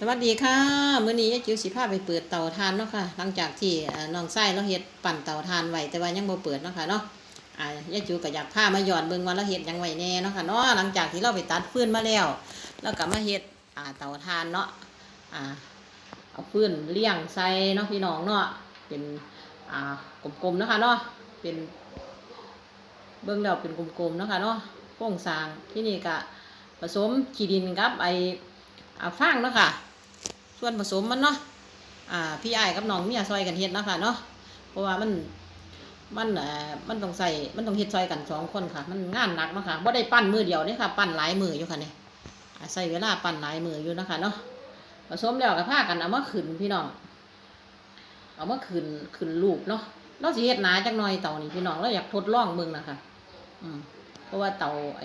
สวัสดีค่ะมื้อนี้ยายจิ๋วสิพาไปเปิดเตาถ่านเนาะค่ะ หลังจากที่น้องไส้เราเฮ็ดปั่นเตาถ่านไว้แต่ว่ายังบ่เปิดเนาะค่ะเนาะอ่ายายจิ๋วก็อยากพามาหย้อนเบิ่งว่าเราเฮ็ดยังไว้แน่เนาะค่ะเนาะหลังจากที่เราไปตัดฟืนมาแล้ว แล้วก็มาเฮ็ดอ่าเตาถ่านเนาะอ่าเอาฟืนเลี้ยงใส่เนาะพี่น้องเนาะเป็นอ่ากลมๆเนาะค่ะเนาะเป็น เบิ่งแล้วเป็นกลมๆเนาะค่ะเนาะโครงสร้างที่นี่ก็ผสมขี้ดินกับไออ่าฟางเนาะค่ะ ส่วนผสมมันเนาะอ่าพี่ไอ้กับน้องเมียซอยกันเฮ็ดนะค่ะเนาะเพราะว่ามันมันเอ่อมันต้องใส่มันต้องเฮ็ดซอยกันสองคนค่ะ มันงานหนักเนาะค่ะบ่ได้ปั้นมือเดียวเด้ค่ะ ปั้นหลายมืออยู่ค่ะเนี่ยใส่เวลาปั้นหลายมืออยู่นะคะเนาะผสมแล้วก็พากันเอามาขึ้นพี่น้องเอามาขึ้นขึ้นลูกเนาะเราสิเฮ็ดหนาจักหน่อยเต่านี่พี่น้องเราอยากทดลองเบิ่งนะคะอืมเพราะว่าเต่าไอ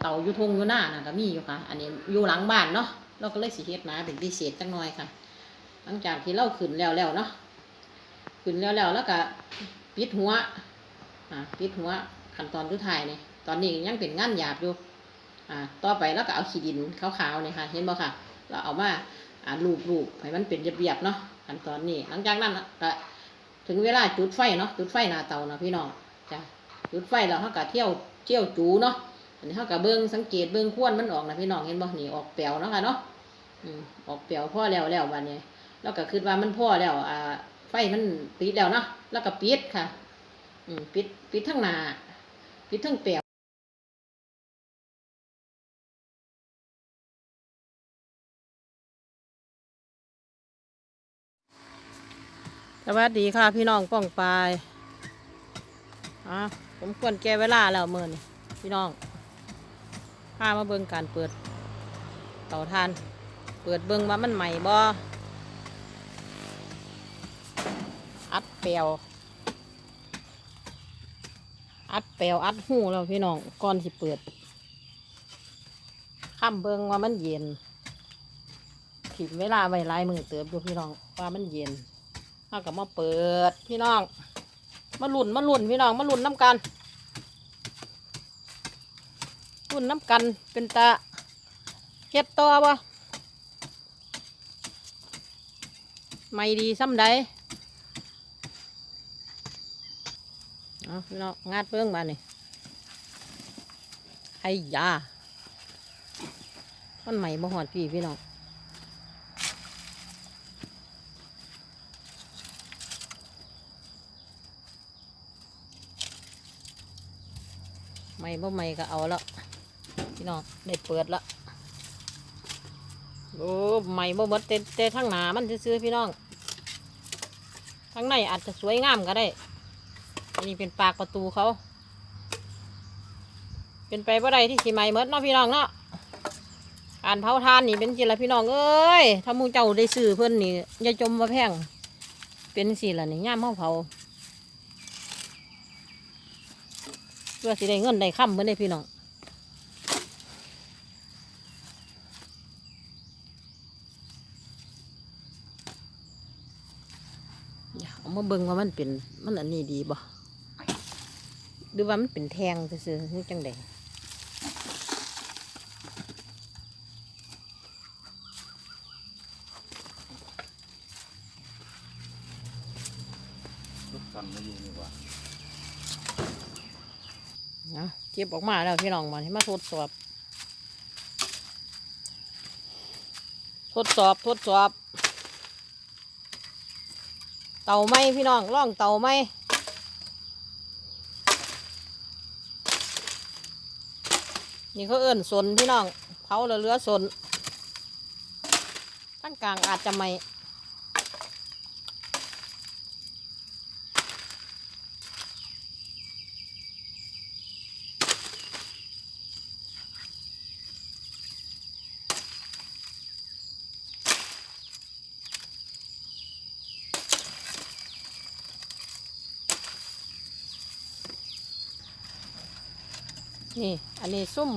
เต่าอยู่ทงอยู่หน้าน่ะก็มีอยู่ค่ะ อันนี้อยู่หลังบ้านเนาะ เราก็เลยสิเฮ็ดหนาเป็นพิเศษจักหน่อยค่ะ หลังจากที่เราขึ้นแล้วแล้วเนาะขึ้นแล้วแล้วแล้วก็ปิดหัวอ่าปิดหัวขั้นตอนสุดท้ายนี่ตอนนี้ยังเป็นงานหยาบอยู่อ่าต่อไปแล้วก็เอาขี้ดินขาวๆนี่ค่ะ เห็นบ่ค่ะ เราเอามาอ่าลูบๆให้มันเป็นเบียบๆเนาะขั้นตอนนี้ หลังจากนั้นก็ถึงเวลาจุดไฟเนาะจุดไฟหน้าเตาเนาะพี่น้องจ้ะจุดไฟแล้วเขาก็เที่ยวเที่ยวจูเนาะอันนี้เขาก็เบิ้งสังเกตเบิ้งควนมันออกนะพี่น้องเห็นบ่นี่ออกแปลวเนาะค่ะเนาะ ออกแปลวพ่อแล้วแล้ววันนี้แล้วก็คิดว่ามันพ่อแล้ว อ่า ไฟมันปิดแล้วเนาะแล้วก็ปิดค่ะ อืมปิดปิดทั้งหน้าปิดทั้งแปลวสวัสดีค่ะพี่น้องป้องปายอะผมควรแก้เวลาแล้วเมื่อนี่พี่น้องพามาเบิ่งการเปิดเตาทาน เปิดเบิ่งว่ามันใหม่บ่อัดเปลวอัดเปลวอัดหูแล้วพี่น้องก่อนสิเปิดข้ามเบิ่งว่ามันเย็นถิดเวลาไว้ลายมือเติบอยู่พี่น้องว่ามันเย็นเราก็มาเปิดพี่น้อง มาลุ่นมาลุ่นพี่น้องมาลุ่นน้ำกันลุ่นน้ำกันเป็นตาเฮ็ดต่อบ่ ไม่ดีซ้ำใดเอาพี่น้องงัดเบื้องมานี่ไอ้ยามันใหม่บ่หอดพี่พี่น้องไม่บ่ไม่ก็เอาล้วพี่น้องได้เปิดละโอ้ไม่บ่หมดแต่แต่ทั้งหนามันซื้อพี่น้อง ทั้งในอาจจะสวยงามก็ได้ อันนี้เป็นปากประตูเขา เป็นไปบ่ได้ที่สีไม่หมดเนาะพี่น้องเนาะการเผาทานนี่เป็นสิละพี่น้องเอ้ยถ้ามูเจ้าได้ซื้อเพิ่อนนี่อย่าจมว่าแพงเป็นสิละนี่ย่ามเผาเผาเพื่อสิได้เงินได้ค่ำเหมือนได้พี่น้องอย่าเอา มาเบิ่งว่ามันเป็นมันอันนี้ดีบ่หรือว่ามันเป็นแทงซื่อๆนี่จังใดลูกกันไม่อยู่นี่หว่านะเก็บออกมาแล้วพี่น้องมาให้มาทดสอบ ทดสอบ ทดสอบเตาไหมพี่น้องล่องเตาไหมนี่เขาเอื้นสนพี่น้องเผาเหลือสนตั้งกลางอาจจะไม่ นี่ อันนี้ซุ่ม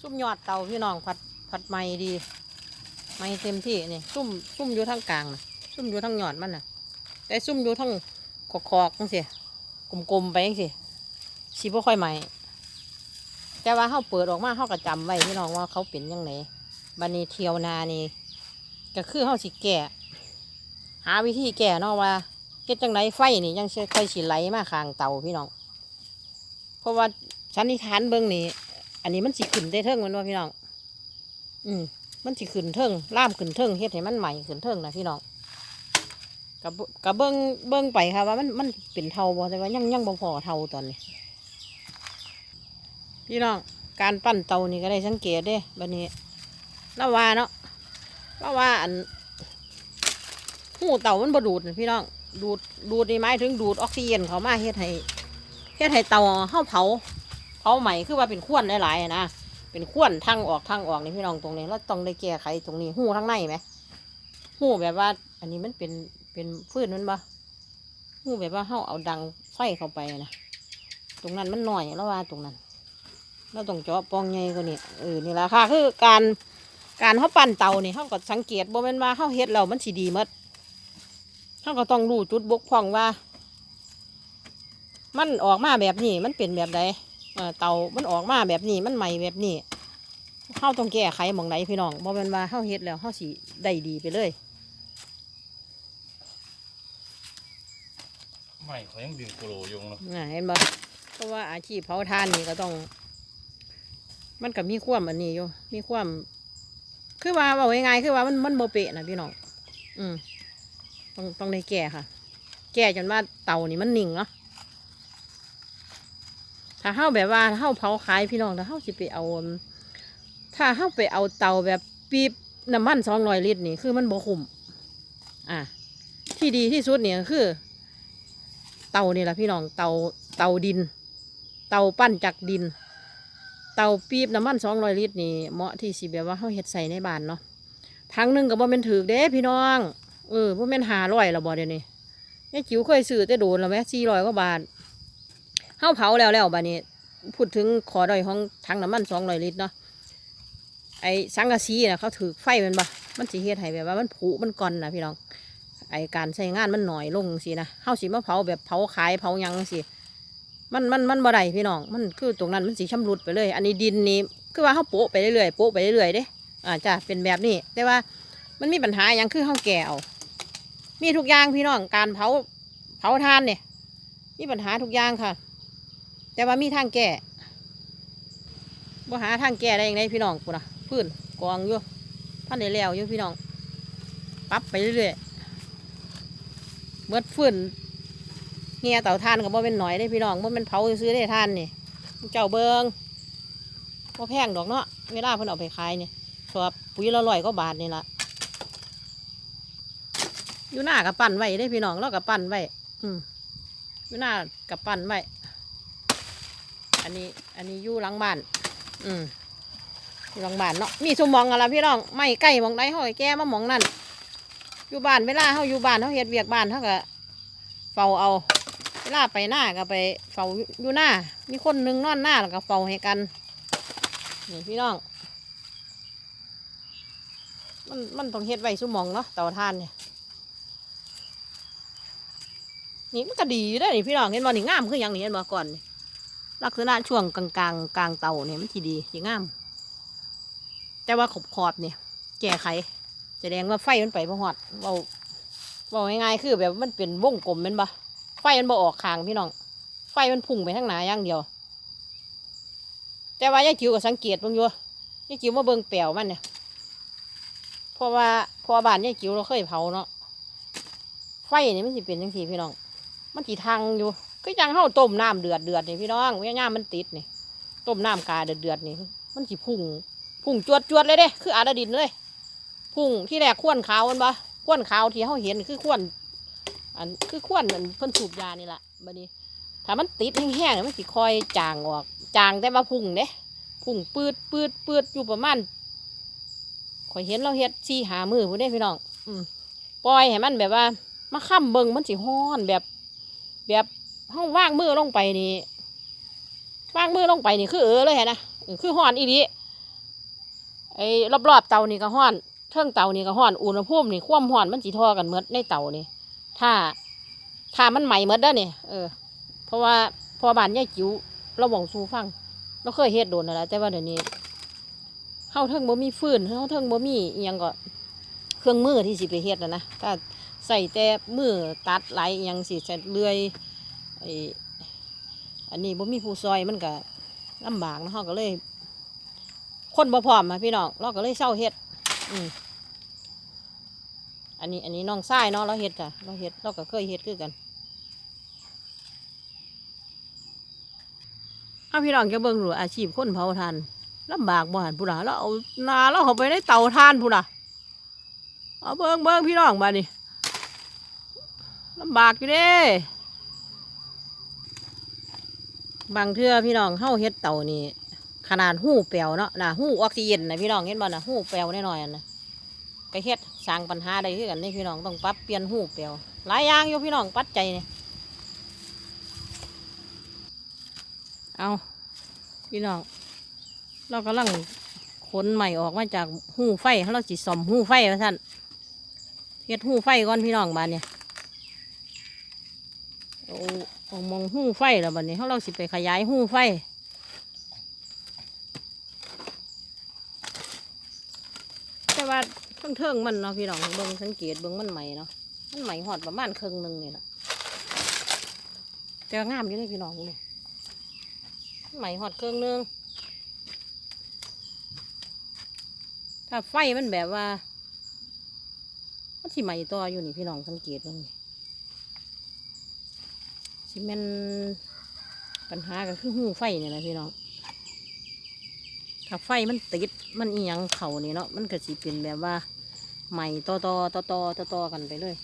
ซุ่มยอดเตาพี่น้องผัดผัดไม่ดี ไม่เต็มที่นี่ซุ่มซุ่มอยู่ทั้งกลางนะซุ่มอยู่ทั้งยอดมันนะแต่ซุ่มอยู่ทั้งขอกๆจังสิกลมๆไปจังสิสีบ่ค่อยไหมแต่ว่าเขาเปิดออกมาเขาก็จำไว้พี่น้องว่าเขาเป็นยังไงบันนี้เทียวนานี่ก็คือเฮาสิแก่หาวิธีแก่เนาะว่าเฮ็ดจังไดไฟนี่ยังสิค่อยสิไหลมาข้างเตาพี่น้อง เพราะว่า สันนิษฐานเบิ่งนี่อันนี้มันสิขึ้นได้เทิงมันว่าพี่น้อง อืมมันสิขึ้นเทิงล่ามขึ้นเทิงเฮ็ดให้มันใหม่ขึ้นเทิงนะพี่น้องกับกับเบิ่งเบิ่งไปค่ะว่ามันมันเป็นเทาบ่แต่ว่ายังยังบ่พอเทาตอนนี้ พี่น้องการปั้นเตานี่ก็ได้สังเกตเด้บัดนี้ล้วว่าเนาะล้วว่าอันหูเตามันบ่ดูดนพี่น้องดูดดูดนี่หมายถึงดูดออกซิเจนเข้ามาเฮ็ดให้เฮ็ดให้เตาเฮาเผา เผาใหม่คือว่าเป็นขวนหลายๆนะเป็นขวนทางออกทางออกนี่พี่น้องตรงนี้เราต้องได้แก้ไขตรงนี้หู้ทางในไหมหู้แบบว่า อันนี้มันเป็นเป็นฟืนมันบ่หู้แบบว่าเฮาเอาดังไฟเข้าไปนะตรงนั้นมันหน่อยแล้วว่าตรงนั้นเราต้องเจาะปองใหญ่กว่านี้เออนี่แหละค่ะคือการการเขาปั้นเตานี่เขาก็สังเกตบ่แม่นว่าเขาเฮ็ดแล้วมันสิดีหมดเขาก็ต้องรู้จุดบกพร่องว่า มันออกมาแบบนี้มันเป็นแบบใด เอ่อเตามันออกมาแบบนี้มันใหม่แบบนี้เขาต้องแก้ไขหมองไหนพี่น้องบ่แม่นว่าเขาเฮ็ดแล้วเขาสิได้ดีไปเลยไม่เขายังดึงโกโลอยงเนาะน่ะเห็นบ่เพราะว่าอาชีพเผาทานนี่ก็ต้อง มันก็มีความอันนี้อยู่มีความคือว่าบอกง่ายๆคือว่ามันมันโบเปะนะพี่น้อง อืมต้องต้องได้แก้ค่ะ แก้จนว่าเตานี่มันนิ่งเนาะ ถ้าเฮาแบบว่าเฮาเผาขายพี่น้องถ้าเฮาสิไปเอา ถ้าเฮาไปเอาเตาแบบปีบน้ำมันสองร้อยลิตรนี่คือมันบ่คุ้มอะที่ดีที่สุดเนี่ยคือ เตานี่แหละพี่น้องเตาเตาดิน เตาปั้นจากดิน เตาปี๊บน้ำมันสองร้อยลิตรนี่เหมาะที่สิแบบว่าเขาเฮ็ดใส่ในบ้านเนาะทั้งหนึ่งก็บ่แม่นถือเด้พี่น้อง เออบ่แม่นหาร้อยละบ่เดี๋ยวนี้แม่จิ๋วเคยซื้อแต่โดนแล้วแม่สี่ร้อยกว่าบาทาเผาแล้วแล้วบัดนี้ พูดถึงขอดอยของถังน้ำมันสองร้อยลิตรเนาะไอ้สังกะสีนะเขาถือไฟมันบ่มันสิเฮ็ดให้แบบว่ามันผุมันก่อนนะพี่น้องไอการใช้งานมันหน่อยลงสินะเฮาสิมาเผาแบบเผาขายเผายังสิมันมันมันบ่ได้พี่น้องมันคือตรงนั้นมันสีชำรุดไปเลย อันนี้ดินนี่คือว่าเฮาโปะไปเรื่อยๆโปะไปเรื่อยๆเด้อ่าจ้ะเป็นแบบนี้แต่ว่ามันมีปัญหาอย่างคือเฮาแก่เอามีทุกอย่างพี่น้องการเผาเผาทานเนี่ยมีปัญหาทุกอย่างค่ะ แต่ว่ามีทางแก้บ่หาทางแก้ได้ยังไงพี่น้องปุ่นะพื้นกองอยู่พันได้แล้วอยู่พี่น้องปรับไปเรื่อยๆเมื่อฟื้นเฮียเต่าทานกับบ่เป็นหน่อยได้พี่น้องบ่เป็นเผาซื้อได้ทานนี่เจ้าเบิงบ่แพงดอกเนาะเวลาเพิ่นเอาไปขายนี่สอบปุ๋ยละร้อยก็บาทนี่ละอยู่หน้ากับปั่นไว้ได้พี่น้องเรากับปั่นไว้อืมอยู่หน้ากับปั่นไว้ อันนี้ อันนี้อยู่หลังบ้าน อืมอยู่หลังบ้านเนาะ มีสมมองอะไรพี่น้อง ไม่ใกล้มองใดห้อยแก้มาหมองนั่น อยู่บ้านเวลาเขาอยู่บ้านเขาเฮ็ดเวียกบ้านเขาก็เฝ้าเอา เวลาไปหน้าก็ไปเฝ้าอยู่หน้า มีคนหนึงนอนหน้าแล้วก็เฝ้าให้กัน นี่พี่น้อง มันมันต้องเฮ็ดไว้สุหมองเนาะเตาถ่านเนี่ยนี่มันก็ดีอยู่ได้นี่พี่น้องเห็นบ่นี่งามคือหยังนี่เห็นบ่ก่อนนี่ ลักษณะช่วงกลางกลางกลางเตาเนี่ยมันทีดีสีงาม แต่ว่าขอบขอบเนี่ยแก้ไขแสดงว่าไฟมันไปพอหอดเราบอกง่ายๆคือแบบมันเป็นวงกลมแมันปะไฟมันบ่ออกคางพี่น้อง ไฟมันพุ่งไปทางหนาอย่างเดียว แต่ว่ายายจิ๋วก็สังเกตบิ่งอยู่ยายจิ๋วมาเบิ่งแปลวมันเนี่ยเพราะว่าพอบ้านยายจิ๋วเราเคยเผาเนาะไฟนี่มันสิเป็นจังซี่พี่น้อง มันสิทางอยู่ ก็ยังเฮาต้มน้ำเดือดเดือดนี่พี่น้องเวลามันติดนี่ต้มน้ำกาเดือดเดือดนี่มันสิพุ่งพุ่งจวดจวดเลยเด้ คืออาดาดินเลยพุ่งที่แรกข้วนขาวมันปะข้วนขาวที่เขาเห็นคือข้วนอันคือข้วนอันเพิ่นสูบยานี่แหละบัดนี้ ถ้ามันติดแห้งๆเนี่ยมันสิคอยจางออกจางแต่ว่าพุ่งเด้พุ่งปืดปืดปืดอยู่ประมาณข่อยเห็นเราเฮ็ดสี่หามือพุ่นเด้พี่น้อง อืมปล่อยให้มันแบบว่ามาค้ำเบิงมันสิฮ้อนแบบ แบบ ห้องว่างมือลงไปนี่ว่างมือลงไปนี่คือเออเลยนะคือฮ้อนอีดีไอ้รอบๆเตานี่ก็ฮ้อนเครื่องเตานี่ก็ห้อนอุณหภูมินี่ความห้อนมันจีทอกันเมดในเตานี่ถ้าถ้ามันใหม่เมดเด้อนี่ยเออ เพราะว่าพอบานยาจิ๋วเราบอกสูฟังเราเคยเฮ็ดโดนแหละแต่ว่าเดี๋ยวนี้เฮาเทิงบ่มีฟืนเฮาเทิงบ่มีอีหยังก็เครื่องมือที่สิไปเฮ็ดนะนะถ้าใส่แต่มือตัดไหลยอหยังสิใส่เลื่อย ไออันนี้บ่มีผู้ซอยมันก็ลำบากนะเฮาก็เลย คนบ่พร้อมมาพี่น้องเราก็เลยเศร้าเฮ็ดอืมอันนี้อันนี้น้องชายเนาะเราเฮ็ดจ้ะเราเฮ็ดเราก็เคยเฮ็ดคือกันเอาพี่น้องจะเบิ่งดูอาชีพคนเผาทานลำบากบ่หันพุ่นน่ะเราเอานาเราเข้าไปในเตาทานพุ่นน่ะเอาเบิ่งเบิ่งพี่น้องมานี่ลำบากอยู่เด้ บางเทื่อพี่น้องเฮาเฮ็ดเต่านี่ขนาดหู้เปลวเนาะนะหู้ออกซิเจนนะพี่น้องเห็นบ่นะหู้เปลวแน่นอนนะก็เฮ็ดสร้างปัญหาใดคือกันนี่พี่น้องต้องปรับเปลี่ยนหู้เปลวหลายอย่างอยู่พี่น้องปัจจัยนี่เอาพี่น้องเรากำลังขนใหม่ออกมาจากหู้ไฟเราจิซ่อมหู้ไฟว่าท่านเฮ็ดหู้ไฟก่อนพี่น้องบ้านเนี่ยเอาเอามองหู้ไฟแล้วบัดนี้เราสิไปขยายหู้ไฟแต่ว่าเทิงเทิงมันเนาะพี่น้องเบิ่งสังเกตเบิ่งมันใหม่เนาะมันใหม่หอดประมาณครึ่งหนึ่งนี่แหละแต่งามอยู่เลยพี่น้องนี่มันใหม่หอดครึ่งหนึงถ้าไฟมันแบบว่ามันที่ใหม่ต่ออยู่นี่พี่น้องสังเกตเบิ่งนี่ สิแม่นปัญหาก็คือหูไฟนี่แหละพี่น้องถ้าไฟมันติดมันอีหยังเขานี่เนาะมันก็สิเป็นแบบว่าใหม่ต่อต่อต่อต่อต่อต่อกันไปเลย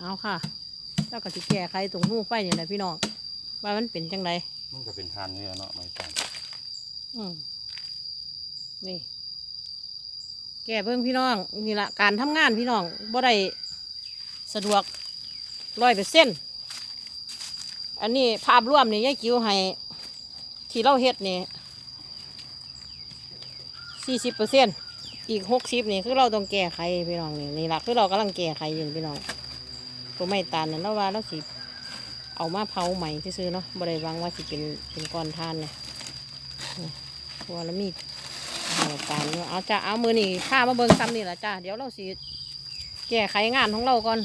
เอาค่ะแล้วก็สิแก้ไขตรงหูไฟนี่แหละพี่น้องว่ามันเป็นจังไดมันก็เป็นทานเนี่ยเนาะไม่ต่างอืมนี่ แก้เบิ่งพี่น้องนี่ละการทำงานพี่น้องบ่ได้สะดวกร้อยเปอร์เซ็นต์อันนี้ภาพรวมนี่ยายกิ้วให้ที่เราเฮ็ดนี่สี่สิบเปอร์เซ็นต์อีกหกสิบนี่คือเราต้องแก้ไขพี่น้องนี่นี่ละคือเรากำลังแก้ไขอยู่พี่น้องตัวไม่ตาลนั่นเราว่าเราสิเอามาเผาใหม่ที่ซื่อเนาะบ่ได้วังว่าสิเป็นเป็นก้อนทานเนี่ยเพราะว่า เรามีเหตุการณ์อยู่เอาจ้าเอามือนี่ข้ามาเบิ่งซ้ำนี่แหละจ้าเดี๋ยวเราสิแก้ไขงานของเราก่อน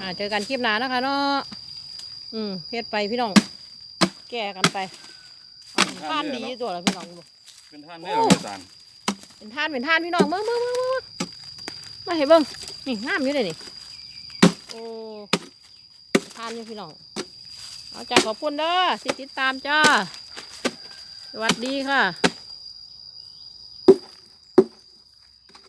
อ่าเจอกันคลิปหน้านะคะเนาะอืมเฮ็ดไปพี่น้อง แก้กันไปเอาท่านดีตัวละพี่น้องดูเป็นทานเนี่ยไม่ต่างเป็นท่านเป็นท่านพี่น้องเบิ่งเบิ่งเบิ่งเบิ่งเบิ่งมาให้เบิ่งนี่งามอยู่เลยนี่โอ้ท่านอยู่พี่น้องเอาจ้าขอบคุณเด้อที่ติดตามจ้าสวัสดีค่ะ